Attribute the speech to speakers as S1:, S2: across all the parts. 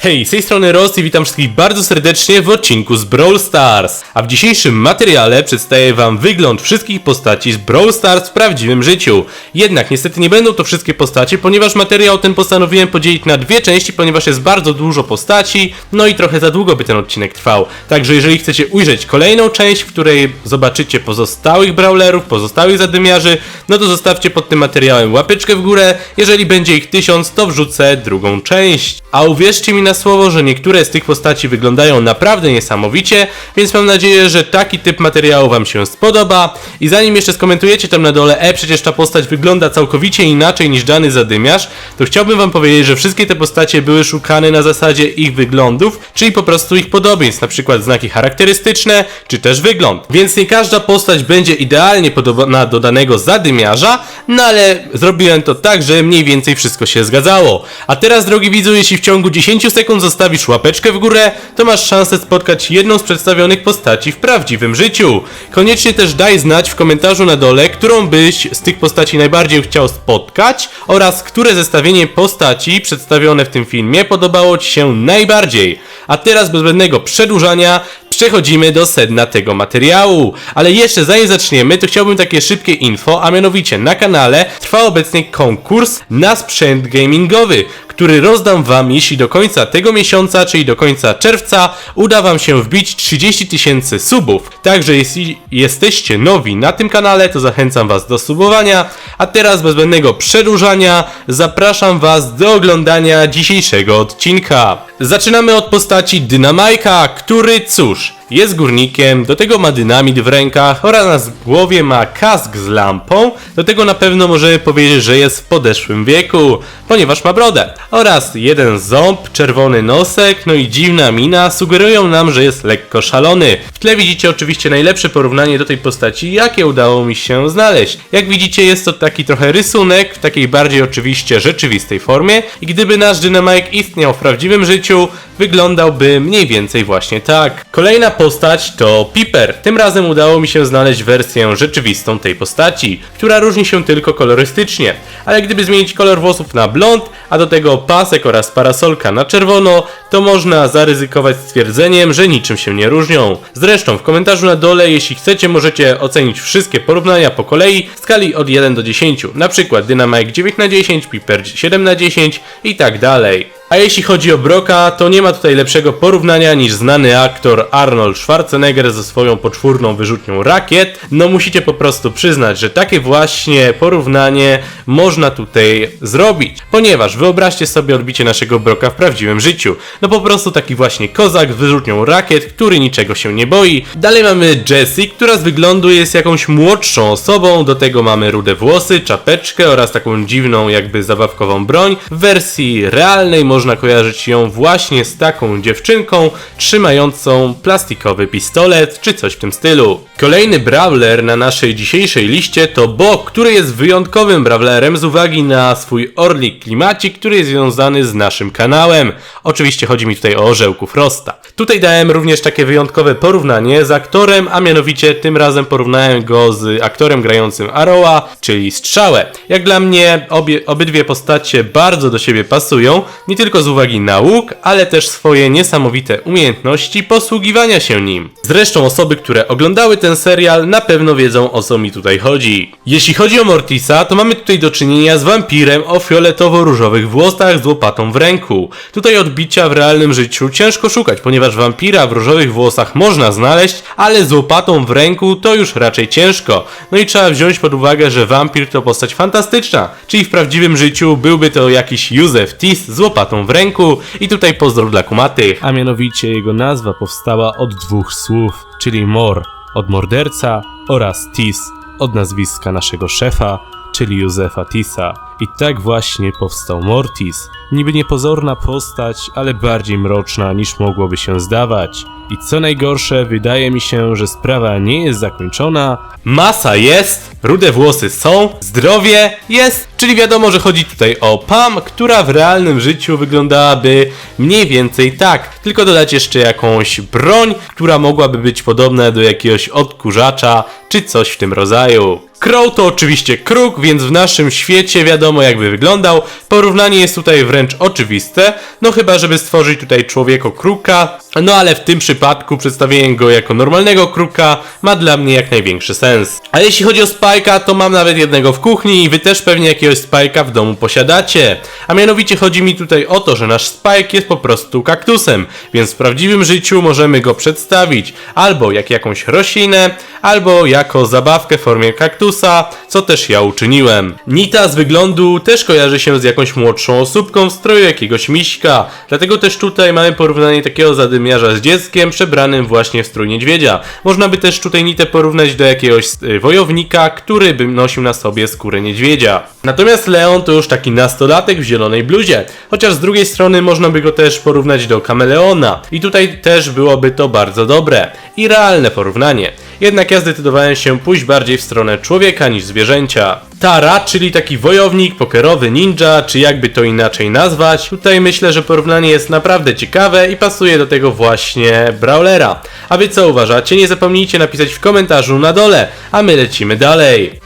S1: Hej, z tej strony Ross i witam wszystkich bardzo serdecznie w odcinku z Brawl Stars. A w dzisiejszym materiale przedstawię wam wygląd wszystkich postaci z Brawl Stars w prawdziwym życiu. Jednak niestety nie będą to wszystkie postacie, ponieważ materiał ten postanowiłem podzielić na dwie części, ponieważ jest bardzo dużo postaci, no i trochę za długo by ten odcinek trwał. Także jeżeli chcecie ujrzeć kolejną część, w której zobaczycie pozostałych brawlerów, pozostałych zadymiarzy, no to zostawcie pod tym materiałem łapeczkę w górę. Jeżeli będzie ich tysiąc, to wrzucę drugą część. A uwierzcie mi na słowo, że niektóre z tych postaci wyglądają naprawdę niesamowicie, więc mam nadzieję, że taki typ materiału Wam się spodoba. I zanim jeszcze skomentujecie tam na dole, e, przecież ta postać wygląda całkowicie inaczej niż dany zadymiarz, to chciałbym Wam powiedzieć, że wszystkie te postacie były szukane na zasadzie ich wyglądów, czyli po prostu ich podobieństw, na przykład znaki charakterystyczne, czy też wygląd. Więc nie każda postać będzie idealnie podobna do danego zadymiarza, no ale zrobiłem to tak, że mniej więcej wszystko się zgadzało. A teraz, drogi widzu, jeśli w ciągu 10 sekund zostawisz łapeczkę w górę, to masz szansę spotkać jedną z przedstawionych postaci w prawdziwym życiu. Koniecznie też daj znać w komentarzu na dole, którą byś z tych postaci najbardziej chciał spotkać oraz które zestawienie postaci przedstawione w tym filmie podobało Ci się najbardziej. A teraz bez zbędnego przedłużania przechodzimy do sedna tego materiału. Ale jeszcze zanim zaczniemy, to chciałbym takie szybkie info, a mianowicie na kanale trwa obecnie konkurs na sprzęt gamingowy, który rozdam wam, jeśli do końca tego miesiąca, czyli do końca czerwca, uda wam się wbić 30 tysięcy subów. Także jeśli jesteście nowi na tym kanale, to zachęcam was do subowania. A teraz bez zbędnego przedłużania, zapraszam was do oglądania dzisiejszego odcinka. Zaczynamy od postaci Dynamajka, który cóż, Marsz jest górnikiem, do tego ma dynamit w rękach oraz na głowie ma kask z lampą. Do tego na pewno możemy powiedzieć, że jest w podeszłym wieku, ponieważ ma brodę. Oraz jeden ząb, czerwony nosek, no i dziwna mina sugerują nam, że jest lekko szalony. W tle widzicie oczywiście najlepsze porównanie do tej postaci, jakie udało mi się znaleźć. Jak widzicie jest to taki trochę rysunek w takiej bardziej oczywiście rzeczywistej formie i gdyby nasz Dynamite istniał w prawdziwym życiu, wyglądałby mniej więcej właśnie tak. Kolejna postać to Piper. Tym razem udało mi się znaleźć wersję rzeczywistą tej postaci, która różni się tylko kolorystycznie. Ale gdyby zmienić kolor włosów na blond, a do tego pasek oraz parasolka na czerwono, to można zaryzykować stwierdzeniem, że niczym się nie różnią. Zresztą w komentarzu na dole, jeśli chcecie, możecie ocenić wszystkie porównania po kolei w skali od 1 do 10. Na przykład Dynamite 9 na 10, Piper 7 na 10 i tak dalej. A jeśli chodzi o Broka, to nie ma tutaj lepszego porównania niż znany aktor Arnold Schwarzenegger ze swoją poczwórną wyrzutnią rakiet. No musicie po prostu przyznać, że takie właśnie porównanie można tutaj zrobić. Ponieważ wyobraźcie sobie odbicie naszego Broka w prawdziwym życiu. No po prostu taki właśnie kozak z wyrzutnią rakiet, który niczego się nie boi. Dalej mamy Jessie, która z wyglądu jest jakąś młodszą osobą. Do tego mamy rude włosy, czapeczkę oraz taką dziwną jakby zabawkową broń. W wersji realnej można kojarzyć ją właśnie z taką dziewczynką trzymającą plastikowy pistolet czy coś w tym stylu. Kolejny brawler na naszej dzisiejszej liście to Bo, który jest wyjątkowym brawlerem z uwagi na swój orlik klimacik, który jest związany z naszym kanałem. Oczywiście chodzi mi tutaj o orzełku Frosta. Tutaj dałem również takie wyjątkowe porównanie z aktorem, a mianowicie tym razem porównałem go z aktorem grającym Arrowa, czyli Strzałę. Jak dla mnie obie, obydwie postacie bardzo do siebie pasują, nie tylko z uwagi na łuk, ale też swoje niesamowite umiejętności posługiwania się nim. Zresztą osoby, które oglądały ten serial na pewno wiedzą o co mi tutaj chodzi. Jeśli chodzi o Mortisa, to mamy tutaj do czynienia z wampirem o fioletowo-różowych włosach z łopatą w ręku. Tutaj odbicia w realnym życiu ciężko szukać, ponieważ wampira w różowych włosach można znaleźć, ale z łopatą w ręku to już raczej ciężko. No i trzeba wziąć pod uwagę, że wampir to postać fantastyczna, czyli w prawdziwym życiu byłby to jakiś Józef Tis z łopatą w ręku i tutaj pozdro dla kumatych. A mianowicie jego nazwa powstała od dwóch słów, czyli mor od morderca oraz Tis od nazwiska naszego szefa, czyli Józefa Tisa. I tak właśnie powstał Mortis. Niby niepozorna postać, ale bardziej mroczna niż mogłoby się zdawać. I co najgorsze, wydaje mi się, że sprawa nie jest zakończona. Masa jest, rude włosy są, zdrowie jest, czyli wiadomo, że chodzi tutaj o Pam, która w realnym życiu wyglądałaby mniej więcej tak. Tylko dodać jeszcze jakąś broń, która mogłaby być podobna do jakiegoś odkurzacza, czy coś w tym rodzaju. Crow to oczywiście kruk, więc w naszym świecie wiadomo, wiadomo jakby wyglądał. Porównanie jest tutaj wręcz oczywiste, no chyba żeby stworzyć tutaj człowieko kruka, no ale w tym przypadku przedstawienie go jako normalnego kruka ma dla mnie jak największy sens. A jeśli chodzi o Spike'a, to mam nawet jednego w kuchni i wy też pewnie jakiegoś Spike'a w domu posiadacie. A mianowicie chodzi mi tutaj o to, że nasz Spike jest po prostu kaktusem, więc w prawdziwym życiu możemy go przedstawić albo jak jakąś roślinę, albo jako zabawkę w formie kaktusa, co też ja uczyniłem. Nita z wyglądu też kojarzy się z jakąś młodszą osóbką w stroju jakiegoś miśka, dlatego też tutaj mamy porównanie takiego zadymiarza z dzieckiem przebranym właśnie w strój niedźwiedzia. Można by też tutaj Nitę porównać do jakiegoś y, wojownika, który by nosił na sobie skórę niedźwiedzia. Natomiast Leon to już taki nastolatek w zielonej bluzie, chociaż z drugiej strony można by go też porównać do kameleona. I tutaj też byłoby to bardzo dobre i realne porównanie. Jednak ja zdecydowałem się pójść bardziej w stronę człowieka niż zwierzęcia. Tara, czyli taki wojownik, pokerowy ninja, czy jakby to inaczej nazwać. Tutaj myślę, że porównanie jest naprawdę ciekawe i pasuje do tego właśnie Brawlera. A wy co uważacie? Nie zapomnijcie napisać w komentarzu na dole, a my lecimy dalej.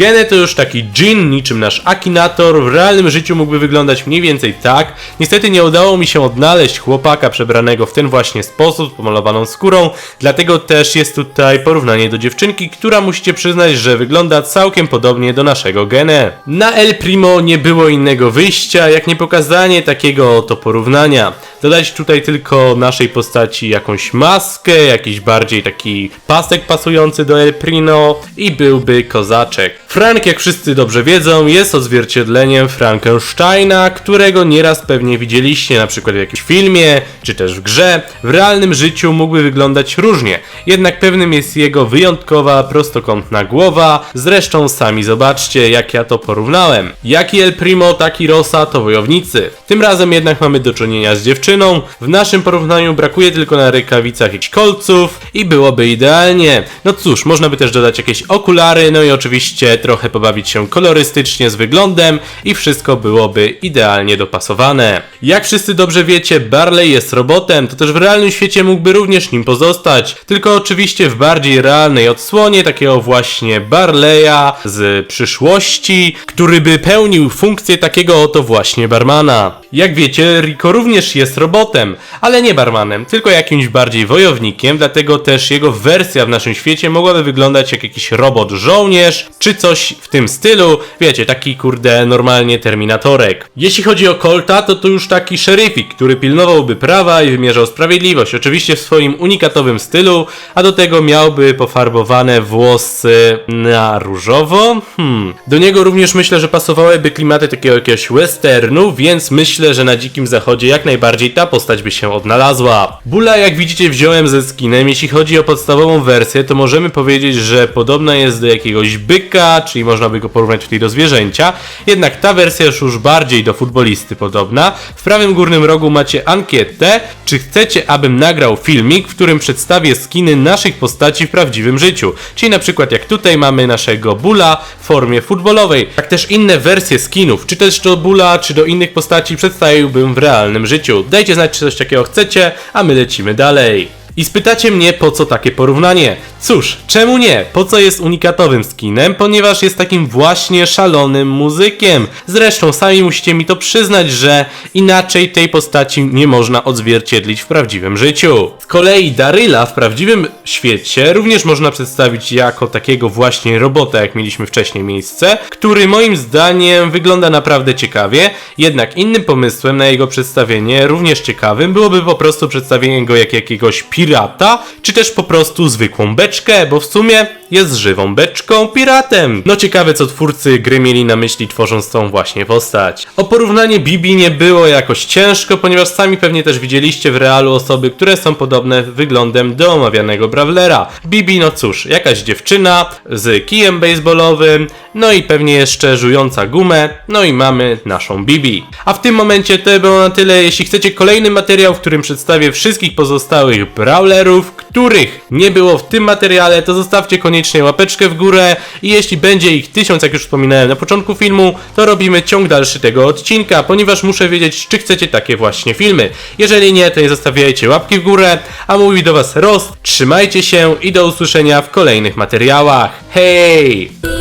S1: Gene to już taki dżin, niczym nasz Akinator, w realnym życiu mógłby wyglądać mniej więcej tak. Niestety nie udało mi się odnaleźć chłopaka przebranego w ten właśnie sposób, pomalowaną skórą, dlatego też jest tutaj porównanie do dziewczynki, która musicie przyznać, że wygląda całkiem podobnie do naszego Gene. Na El Primo nie było innego wyjścia, jak nie pokazanie takiego oto porównania. Dodać tutaj tylko naszej postaci jakąś maskę, jakiś bardziej taki pasek pasujący do El Primo i byłby kozaczek. Frank, jak wszyscy dobrze wiedzą, jest odzwierciedleniem Frankensteina, którego nieraz pewnie widzieliście na przykład w jakimś filmie, czy też w grze. W realnym życiu mógłby wyglądać różnie, jednak pewnym jest jego wyjątkowa, prostokątna głowa. Zresztą sami zobaczcie, jak ja to porównałem. Jaki El Primo, taki Rosa to wojownicy. Tym razem jednak mamy do czynienia z dziewczyną. W naszym porównaniu brakuje tylko na rękawicach jakichś kolców i byłoby idealnie. No cóż, można by też dodać jakieś okulary, no i oczywiście trochę pobawić się kolorystycznie z wyglądem i wszystko byłoby idealnie dopasowane. Jak wszyscy dobrze wiecie, Barley jest robotem, to też w realnym świecie mógłby również nim pozostać, tylko oczywiście w bardziej realnej odsłonie takiego właśnie Barleya z przyszłości, który by pełnił funkcję takiego oto właśnie barmana. Jak wiecie, Rico również jest robotem, ale nie barmanem, tylko jakimś bardziej wojownikiem, dlatego też jego wersja w naszym świecie mogłaby wyglądać jak jakiś robot żołnierz, czy coś w tym stylu, wiecie, taki kurde normalnie terminatorek. Jeśli chodzi o Colta, to to już taki szeryfik, który pilnowałby prawa i wymierzał sprawiedliwość, oczywiście w swoim unikatowym stylu, a do tego miałby pofarbowane włosy na różowo. Hmm. Do niego również myślę, że pasowałyby klimaty takiego jakiegoś westernu, więc myślę, że na dzikim zachodzie jak najbardziej ta postać by się odnalazła. Bula, jak widzicie, wziąłem ze skinem. Jeśli chodzi o podstawową wersję, to możemy powiedzieć, że podobna jest do jakiegoś byka, czyli można by go porównać tutaj do zwierzęcia. Jednak ta wersja już już bardziej do futbolisty podobna. W prawym górnym rogu macie ankietę, czy chcecie, abym nagrał filmik, w którym przedstawię skiny naszych postaci w prawdziwym życiu. Czyli na przykład jak tutaj mamy naszego Bula w formie futbolowej. Tak też inne wersje skinów, czy też do Bula, czy do innych postaci przedstawiłbym w realnym życiu. Dajcie znać, czy coś takiego chcecie, a my lecimy dalej. I spytacie mnie, po co takie porównanie? Cóż, czemu nie? Po co jest unikatowym skinem? Ponieważ jest takim właśnie szalonym muzykiem. Zresztą sami musicie mi to przyznać, że inaczej tej postaci nie można odzwierciedlić w prawdziwym życiu. Z kolei Daryla w prawdziwym świecie również można przedstawić jako takiego właśnie robota, jak mieliśmy wcześniej miejsce, który moim zdaniem wygląda naprawdę ciekawie, jednak innym pomysłem na jego przedstawienie, również ciekawym, byłoby po prostu przedstawienie go jak jakiegoś pirata, czy też po prostu zwykłą beczkę, bo w sumie jest żywą beczką piratem. No ciekawe co twórcy gry mieli na myśli tworząc tą właśnie postać. O porównanie Bibi nie było jakoś ciężko, ponieważ sami pewnie też widzieliście w realu osoby, które są podobne wyglądem do omawianego Brawlera. Bibi no cóż, jakaś dziewczyna z kijem baseballowym, no i pewnie jeszcze żująca gumę, no i mamy naszą Bibi. A w tym momencie to było na tyle, jeśli chcecie kolejny materiał, w którym przedstawię wszystkich pozostałych Brawlerów, których nie było w tym materiale, materiale, to zostawcie koniecznie łapeczkę w górę i jeśli będzie ich tysiąc, jak już wspominałem na początku filmu, to robimy ciąg dalszy tego odcinka, ponieważ muszę wiedzieć, czy chcecie takie właśnie filmy. Jeżeli nie, to nie zostawiajcie łapki w górę, a mówi do was Rost, trzymajcie się i do usłyszenia w kolejnych materiałach. Hej!